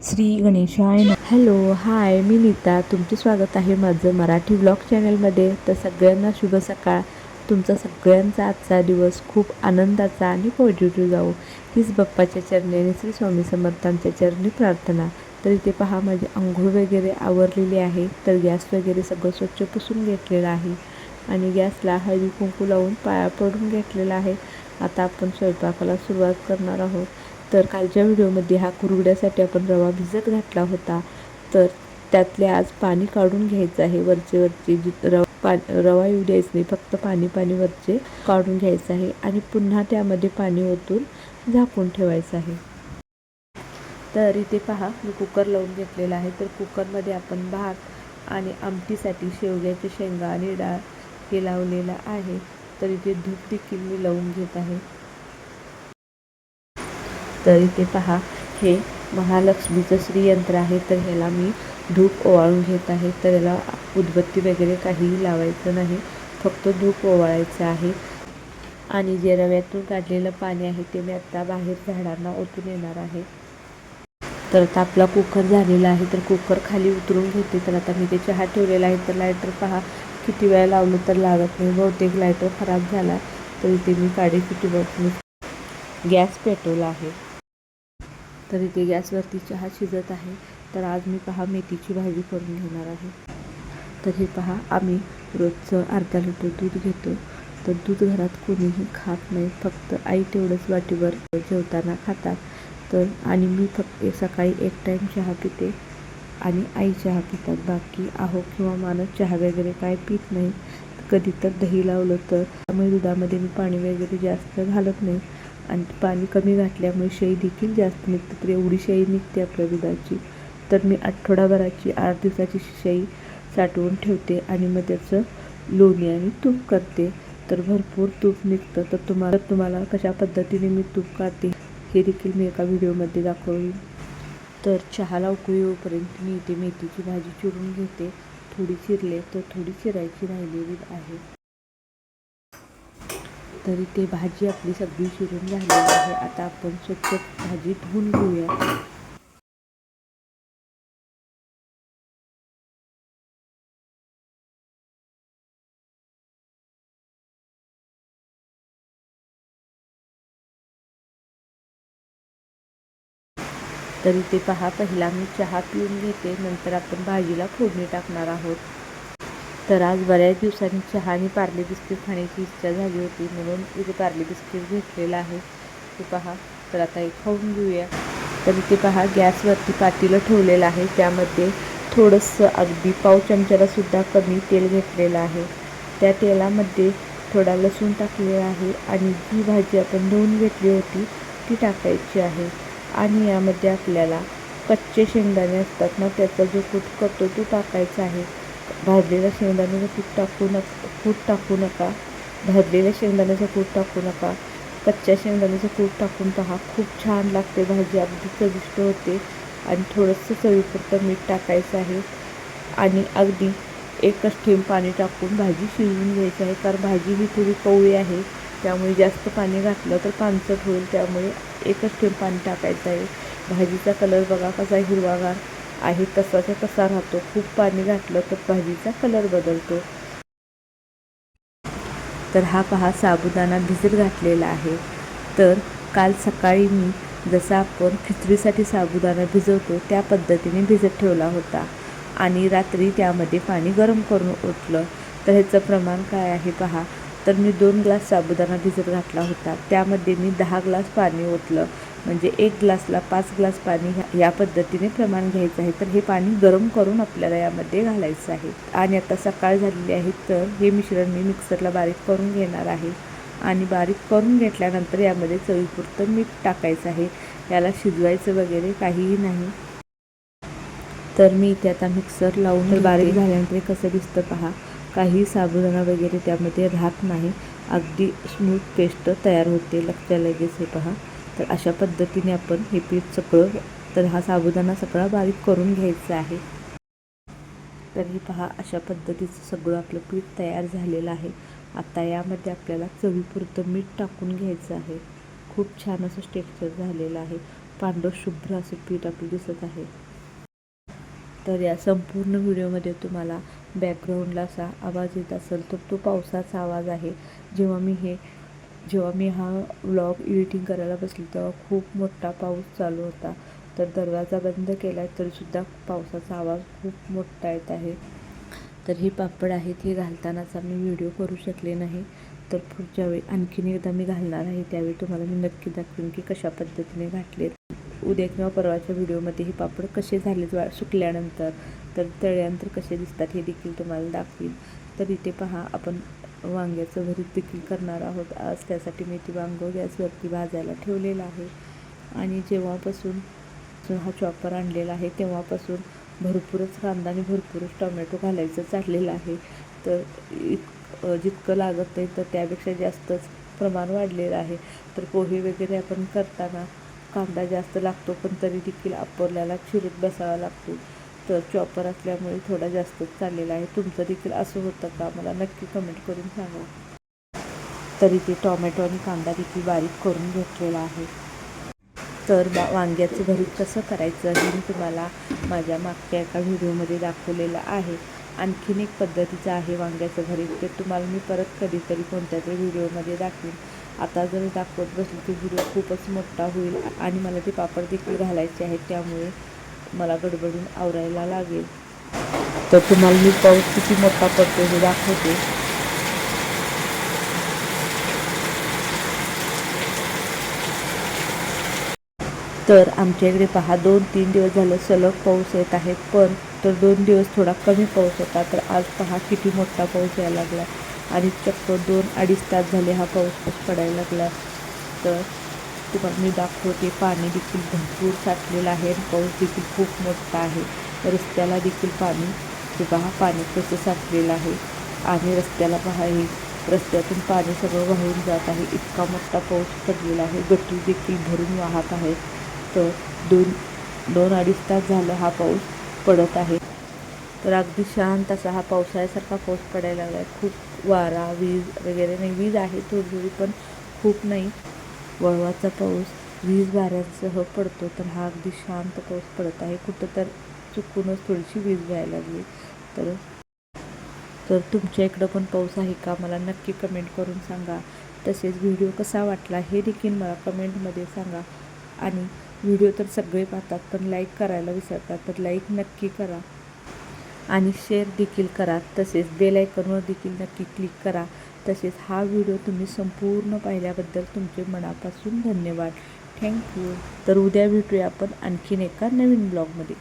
श्री गणेशाय hello hi मी नीता. तुमचे स्वागत आहे माझं मराठी ब्लॉग चॅनलमध्ये तर सगळ्यांना शुभ सकाळ. तुमचा सगळ्यांचा आजचा दिवस खूप आनंदाचा आणि पॉझिटिव्ह जाऊ हीच बाप्पाच्या चरणी आणि श्री स्वामी समर्थांच्या चरणी प्रार्थना. तर इथे पहा माझी आंघोळ वगैरे आवरलेली आहे. तर गॅस वगैरे सगळं स्वच्छ पुसून घेतलेलं आहे. आणि गॅसला हळदी कुंकू लावून पाया पडून घेतलेला आहे. आता आपण स्वयंपाकाला सुरुवात करणार आहोत. तर कालच्या व्हिडिओमध्ये हा कुरवड्यासाठी आपण रवा भिजत घातला होता. तर त्यातले आज पाणी काढून घ्यायचं आहे. वरचे वरचे जी रवा पा रवा येऊ द्यायचं नाही. फक्त पाणी पाणी वरचे काढून घ्यायचं आहे आणि पुन्हा त्यामध्ये पाणी ओतून झाकून ठेवायचं आहे. तर इथे पहा मी कुकर लावून घेतलेला आहे. तर कुकरमध्ये आपण भात आणि आमटीसाठी शेवग्याचे शेंगा आणि डाळ हे लावलेलं आहे. तर इथे धूप देखील मी लावून घेत आहे. तर इथे पहा. हे महालक्ष्मीचं श्रीयंत्र आहे तर ह्याला मी धूप ओवाळून घेत आहे. तर याला उदबत्ती वगैरे काहीही लावायचं नाही फक्त धूप ओवाळायचं आहे. आणि जे रव्यातून काढलेलं पाणी आहे ते मी आत्ता बाहेर झाडांना ओतून येणार आहे. तर आता आपला कुकर झालेला आहे तर कुकर खाली उतरून घेते. तर आता मी ते चहा ठेवलेला आहे तर लायटर पहा. किती वेळा लावलं तर लागत नाही. बहुतेक लायटर खराब झाला तर इथे मी काडी किती मी गॅस पेटवला आहे. तर इथे गॅसवरती चहा शिजत आहे. तर आज मी पहा मेथीची भाजी करून घेणार आहे. तर हे पहा आम्ही रोजचं अर्धा लिटर दूध घेतो. तर दूध घरात कोणीही खात नाही फक्त आई तेवढंच वाटीवर जेवताना खातात. तर आणि मी फक्त सकाळी एक टाईम चहा पिते आणि आई चहा पितात. बाकी आहो किंवा माणूस चहा वगैरे काय पित नाही. कधी तर दही लावलं तर त्यामुळे दुधामध्ये मी पाणी वगैरे जास्त घालत नाही. आणि पाणी कमी घातल्यामुळे शाई देखील जास्त निघते. तर एवढी शाई निघते आपल्या दुधाची. तर मी आठवडाभराची आठ दिवसाची शाई साठवून ठेवते आणि मग त्याचं लोणी आणि तूप करते. तर भरपूर तूप निघतं. तर तुम्हाला तुम्हाला कशा पद्धतीने मी तूप काढते हे देखील मी एका व्हिडिओमध्ये दाखवेन. तर चहाला उकळी येऊपर्यंत मी इथे मेथीची भाजी चिरून घेते. थोडी चिरले तर थोडी चिरायची राहिलेली आहे. तरी ते भाजी आपली सगळी शिरून झालेली आहे. आता आपण स्वच्छ भाजी धुवून घेऊया. तर इथे पहा पहिला मी चहा पिऊन घेते. नंतर आपण भाजीला फोडणी टाकणार आहोत. तर आज बऱ्याच दिवसांनी चहा आणि पार्ले बिस्किट खाण्याची इच्छा झाली होती म्हणून इथे पार्ले बिस्किट घेतलेलं आहे. ते पहा तर आता एक खाऊन घेऊया. तर इथे पहा गॅसवरती पातीलं ठेवलेलं आहे. त्यामध्ये थोडंसं अगदी पाव चमच्यालासुद्धा कमी तेल घेतलेलं आहे. त्या तेलामध्ये थोडा लसूण टाकलेला आहे आणि जी भाजी आपण धुवून घेतली होती ती टाकायची आहे. आणि यामध्ये आपल्याला कच्चे शेंगदाणे असतात ना त्याचा जो कूट करतो तो टाकायचा आहे. भाजलेल्या शेंगदाण्याचं कूट टाकू नका कूट टाकू नका. भाजलेल्या शेंगदाण्याचं कूट टाकू नका. कच्च्या शेंगदाण्याचं कूट टाकून पहा. खूप छान लागते भाजी. अगदी चविष्ट होते. आणि थोडंसं चवीपुरतं मीठ टाकायचं आहे. आणि अगदी एकच थेंब पाणी टाकून भाजी शिजवून घ्यायची आहे. कारण भाजी ही थोडी कवळी आहे. त्यामुळे जास्त पाणी घातलं तर पानसट होईल. त्यामुळे एकच थेंब पाणी टाकायचं आहे. भाजीचा कलर बघा कसा हिरवागार. आहे तसाचा तसा राहतो. खूप पाणी घातलं तर भाजीचा कलर बदलतो. तर हा पहा साबुदाणा भिजत घातलेला आहे. तर काल सकाळी मी जसा आपण खिचडीसाठी साबुदाणा भिजवतो त्या पद्धतीने भिजत ठेवला होता. आणि रात्री त्यामध्ये पाणी गरम करून ओतलं. तर ह्याचं प्रमाण काय आहे पहा. तर मी दोन ग्लास साबुदाणा भिजत घातला होता. त्यामध्ये मी दहा ग्लास पाणी ओतलं. म्हणजे एक ग्लासला पाच ग्लास पाणी ह्या या पद्धतीने प्रमाण घ्यायचं आहे. तर हे पाणी गरम करून आपल्याला यामध्ये घालायचं आहे. आणि आता सकाळ झालेली आहे तर हे मिश्रण मी मिक्सरला बारीक करून घेणार आहे. आणि बारीक करून घेतल्यानंतर यामध्ये चवीपुरतं मीठ टाकायचं आहे. याला शिजवायचं वगैरे काहीही नाही. तर मी इथे आता मिक्सर लावून तर बारीक झाल्यानंतर कसं दिसतं पहा? काही साबुदाणा वगैरे त्यामध्ये राहत नाही. अगदी स्मूथ पेस्ट तयार होते. लक्षात लगेच हे पहा. तर अशा पद्धतीने आपण हे पीठ सगळं तर हा साबुदाणा सगळा बारीक करून घ्यायचा आहे. तर हे पहा अशा पद्धतीचं सगळं आपलं पीठ तयार झालेलं आहे. आता यामध्ये आपल्याला चवीपुरतं मीठ टाकून घ्यायचं आहे. खूप छान असं टेक्स्चर झालेलं आहे. पांढरं शुभ्र असं पीठ आपलं दिसत आहे. तर या संपूर्ण व्हिडिओमध्ये तुम्हाला बॅकग्राऊंडला असा आवाज येत असेल तर तो पावसाचा आवाज आहे. जेव्हा मी हे जेव्हा मी हा व्लॉग एडिटिंग करायला बसली तेव्हा खूप मोठा पाऊस चालू होता. तर दरवाजा बंद केला तरीसुद्धा पावसाचा आवाज खूप मोठा येत आहे. तर हे पापड आहेत हे घालतानाचा मी व्हिडिओ करू शकले नाही. तर पुढच्या वेळी आणखीन एकदा मी घालणार आहे त्यावेळी तुम्हाला मी नक्की दाखवेन की कशा पद्धतीने घातलेत. उद्या किंवा परवाच्या व्हिडिओमध्ये हे पापड कसे झाले वा सुकल्यानंतर. तर तळ्यानंतर कसे दिसतात हे देखील तुम्हाला दाखवीन. तर इथे पहा आपण वांग्याचं भरीत देखील करणार आहोत. आज त्यासाठी मी ती वांगं गॅसवरती भाजायला ठेवलेलं आहे. आणि जेव्हापासून हा चॉपर आणलेला आहे तेव्हापासून भरपूरच कांदा आणि भरपूरच टोमॅटो घालायचं चाललेलं आहे. तर इत जितकं लागत नाही तर त्यापेक्षा जास्तच प्रमाण वाढलेलं आहे. तर पोहे वगैरे आपण करताना कांदा जास्त लागतो पण तरी देखील आपल्याला चिरत बसावा लागतो. तर चॉपर असल्यामुळे थोडा जास्तच चाललेला आहे. तुमचं देखील असं होतं का? मला नक्की कमेंट करून सांगा. तरी ते टॉमॅटो आणि कांदा देखील बारीक करून घेतलेला आहे. तर बा वांग्याचं भरीत कसं करायचं हे मी तुम्हाला माझ्या मागच्या एका व्हिडिओमध्ये दाखवलेलं आहे. आणखीन एक पद्धतीचं आहे वांग्याचं भरीत ते तुम्हाला मी परत कधीतरी कोणत्या तरी व्हिडिओमध्ये दाखवेन. आता जर दाखवत बसली ते व्हिडिओ खूपच मोठा होईल आणि मला ते पापड देखील घालायचे आहेत. त्यामुळे मला गडबडून आवरायला लागेल. तर तुम्हाला मी पाऊस किती मोठा पडतो हे दाखवते. तर आमच्या इकडे पहा दोन तीन दिवस झालं सलग पाऊस येत आहे पण तर दोन दिवस थोडा कमी पाऊस होता तर आज पहा किती मोठा पाऊस यायला लागला. आणि चक्क दोन अडीच तास झाले हा पाऊस पाऊस पडायला लागला. तर तुम्हाला मी दाखवते. पाणी देखील भरपूर साठलेलं आहे आणि पाऊस देखील खूप मोठा आहे. रस्त्याला देखील पाणी हे पहा पाणी कसं साठलेलं आहे. आणि रस्त्याला पहा हे रस्त्यातून पाणी सगळं वाहून जात आहे. इतका मोठा पाऊस पडलेला आहे. गटरी देखील भरून वाहत आहे. तर दोन दोन अडीच तास झालं हा पाऊस पडत आहे. तर अगदी शांत असा हा पावसाळ्यासारखा पाऊस पडायला लागला आहे खूप वारा वीज वगैरे नाही. वीज आहे थोडी थोडी पण खूप नाही. वळवाचा पाऊस वीज वाऱ्यांसह पडतो तर हा अगदी शांत पाऊस पडत आहे. कुठं तर चुकूनच थोडीशी वीज व्हायला लागली. तर तर तुमच्या इकडं पण पाऊस आहे का? मला नक्की कमेंट करून सांगा. तसेच व्हिडिओ कसा वाटला हे देखील मला कमेंटमध्ये सांगा. आणि व्हिडिओ तर सगळे पाहतात पण लाईक करायला विसरतात तर लाईक नक्की करा. आणि शेअर देखील करा. तसेच बेल आयकॉनवर देखील नक्की क्लिक करा. तसेच हा व्हिडिओ तुम्ही संपूर्ण पाहिल्याबद्दल तुमचे मनापासून धन्यवाद. थँक्यू तर उद्या भेटूया आपण आणखीन एका नवीन ब्लॉगमध्ये.